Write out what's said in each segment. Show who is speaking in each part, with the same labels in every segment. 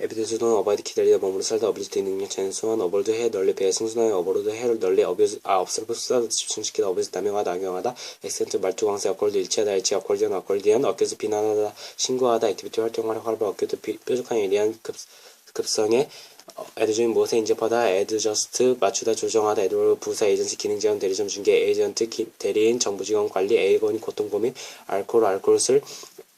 Speaker 1: 에비데스 돈 어바이드 기다리다 머무르 살다 어빌리티 능력 전수한 어벌드 해 널리 배에 승순하여 어버로드 해를 널리 어뷰스 아 업설브 수사도 집중시키다. 어뷰스 남용하다 악용하다. 액센트 말투 광세 어콜드 일치하다 일치 어콜디언 어콜디언 어깨에서 비난하다 신고하다 액티비티 활동하다 활발 어깨도 비- 뾰족한 예리한 급, 급성에 어, 애드주인 무엇에 인접하다? 애드저스트 맞추다 조정하다. 애드 부사 에이전시 기능 지원 대리점 중개 에이전트 기- 대리인 정부 직원 관리 에이건이 고통 고민 알코올 알코올술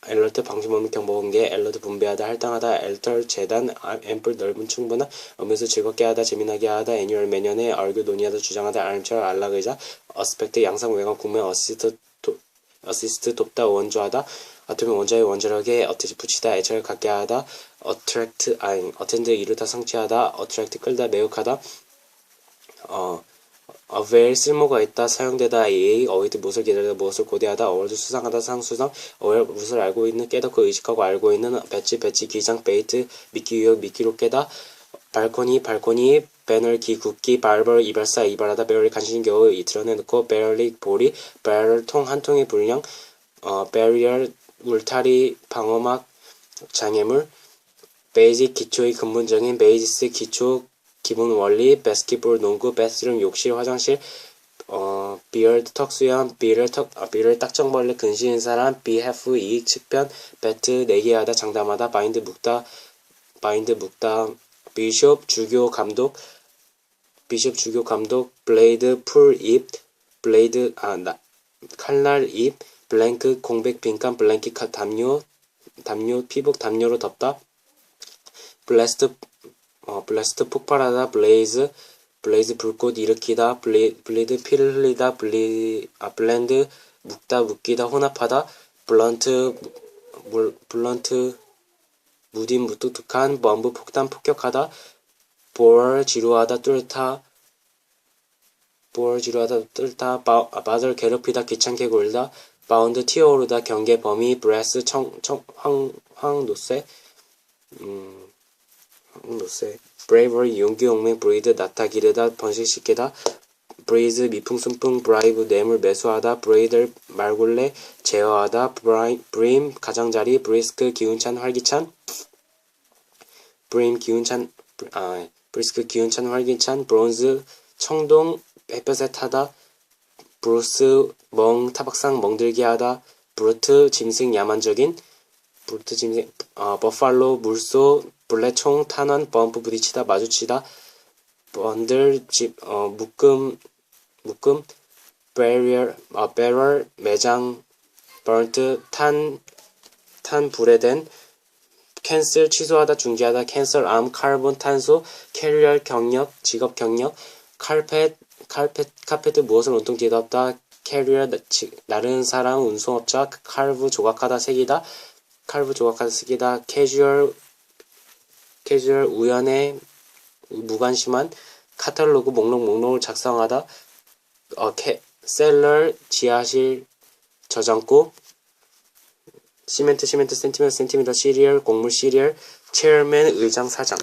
Speaker 1: 엘러트 방지범위 경보 공개 엘러트 분배하다 할당하다 엘털 재단 아, 앰플 넓은 충분한 음료수 즐겁게 하다 재미나게 하다 애니얼 매년에 얼굴 논의하다 주장하다 알처 안락의자 어스펙트 양상 외관 국면 어시스트 도, 어시스트 돕다 원조하다 어쩌면 원자의 원자력에 어트지 붙이다 애착을 갖게 하다 어트랙트 아니 어텐드 이루다 성취하다 어트랙트 끌다 매혹하다 어 어웨일 쓸모가 있다 사용되다. a 어웨이트 무엇을 기다리다 무엇을 고대하다. 어월드 수상하다. 상수상 어웨일 무엇을 알고 있는 깨닫고 의식하고 알고 있는 배치 배치 기장 베이트 미끼 유역 미끼로 깨다. 발코니 발코니 배널 기 굽기 발벌 이발사 이발하다. 배럴이 간신히 겨우 드러내놓고 배럴리 보리 배럴 통 한 통의 분량 어 베리얼 울타리 방어막 장애물 베이직 기초의 근본적인 베이지스 기초 기본 원리 바스켓볼 농구 베스룸 욕실 화장실 어 비얼드 턱 수염 비를 턱 아, 비를 딱정벌레 근시인 사람 비해프 이익 측변 배트 내기하다 장담하다 바인드 묶다 바인드 묶다 비숍 주교 감독 비숍 주교 감독 블레이드 풀입 블레이드 아 나 칼날 입 블랭크 공백 빈칸 블랭킷 카- 담요 담요 피복 담요로 덮다 블래스트 어, 블래스트 폭발하다 블레이즈 블레이즈 불꽃 일으키다 블리, 블리드 피를 흘리다 블리 아 블렌드 묶다 묶이다 혼합하다 블런트 물, 블런트 무딘 무뚝뚝한 범브 폭탄 폭격하다 볼 지루하다 뚫다 볼 지루하다 뚫다 바, 아, 바들 괴롭히다 귀찮게 굴다 바운드 튀어오르다 경계 범위 브레스 청 청 황 황노세 음 황노세 브레이버리 용기 용맹 브리드 나타 기르다 번식시키다 브레이즈 미풍순풍 브라이브 뇌물 매수하다 브레이들 말골레 제어하다 브라이, 브림 가장자리 브리스크 기운찬 활기찬 브림 기운찬 아 브리스크 기운찬 활기찬 브론즈 청동 햇볕에 타다 브루스 멍 타박상 멍들게 하다 브루트 짐승 야만적인 브루트 짐승 어, 버팔로 물소 블레총 탄환 범프 부딪히다 마주치다 번들 집 어, 묶음 묶음 barrier 어, barrel 매장 burnt 탄, 탄 불에 된 캔슬 취소하다 중지하다 캔슬 암 카본 탄소 캐리어 경력 직업 경력 칼펫 칼펫 카페트 무엇을 온통 뒤덮다 캐리어 나른 사람 운송업자 칼브 조각하다 새기다 칼브 조각하다 새기다 캐 캐주얼 우연의 무관심한 카탈로그 목록 목록을 작성하다 어, 캐, 셀러 지하실 저장고 시멘트 시멘트 센티미터 센티미터 시리얼 곡물 시리얼 체어맨 의장 사장